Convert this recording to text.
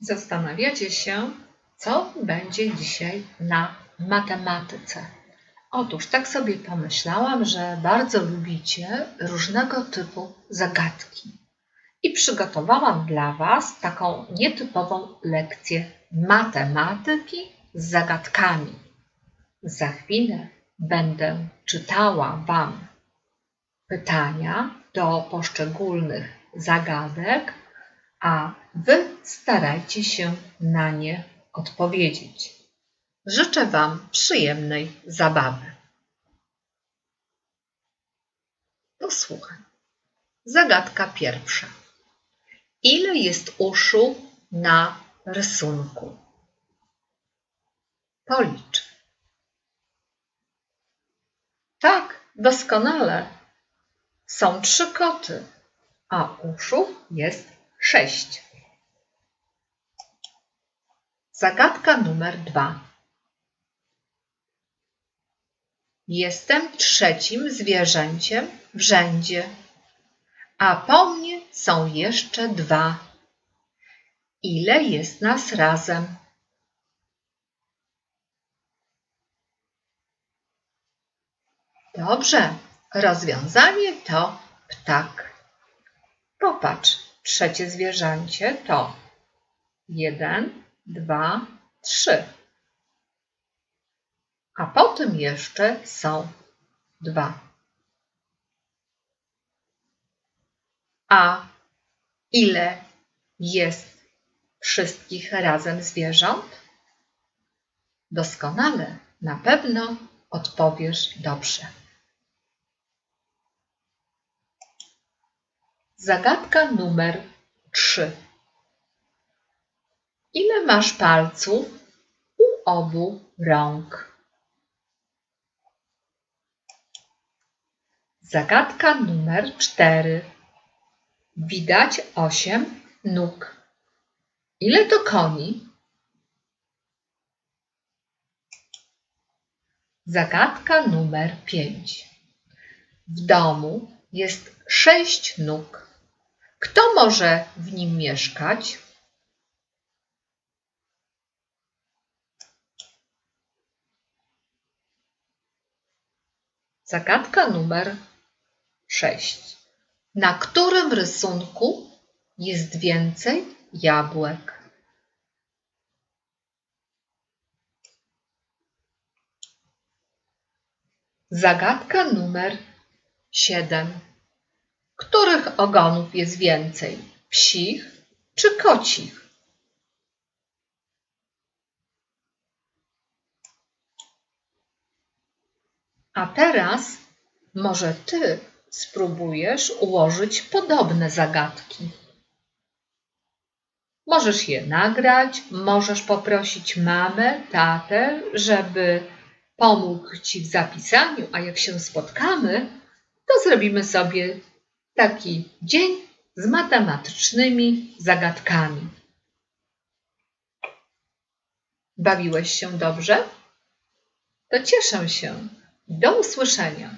Zastanawiacie się, co będzie dzisiaj na matematyce. Otóż tak sobie pomyślałam, że bardzo lubicie różnego typu zagadki. I przygotowałam dla Was taką nietypową lekcję matematyki z zagadkami. Za chwilę będę czytała Wam pytania do poszczególnych zagadek, a Wy starajcie się na nie odpowiedzieć. Życzę Wam przyjemnej zabawy. Posłuchaj. Zagadka pierwsza. Ile jest uszu na rysunku? Policz. Tak, doskonale. Są trzy koty, a uszu jest sześć. Zagadka numer dwa. Jestem trzecim zwierzęciem w rzędzie, a po mnie są jeszcze dwa. Ile jest nas razem? Dobrze, rozwiązanie to ptak. Popatrz, trzecie zwierzęcie to jeden, dwa, trzy. A potem jeszcze są dwa. A ile jest wszystkich razem zwierząt? Doskonale, na pewno odpowiesz dobrze. Zagadka numer trzy. Masz palców u obu rąk? Zagadka numer cztery. Widać osiem nóg. Ile to koni? Zagadka numer pięć. W domu jest sześć nóg. Kto może w nim mieszkać? Zagadka numer sześć. Na którym rysunku jest więcej jabłek? Zagadka numer siedem. Których ogonów jest więcej? Psich czy kocich? A teraz może ty spróbujesz ułożyć podobne zagadki. Możesz je nagrać, możesz poprosić mamę, tatę, żeby pomógł ci w zapisaniu, a jak się spotkamy, to zrobimy sobie taki dzień z matematycznymi zagadkami. Bawiłeś się dobrze? To cieszę się. Do usłyszenia.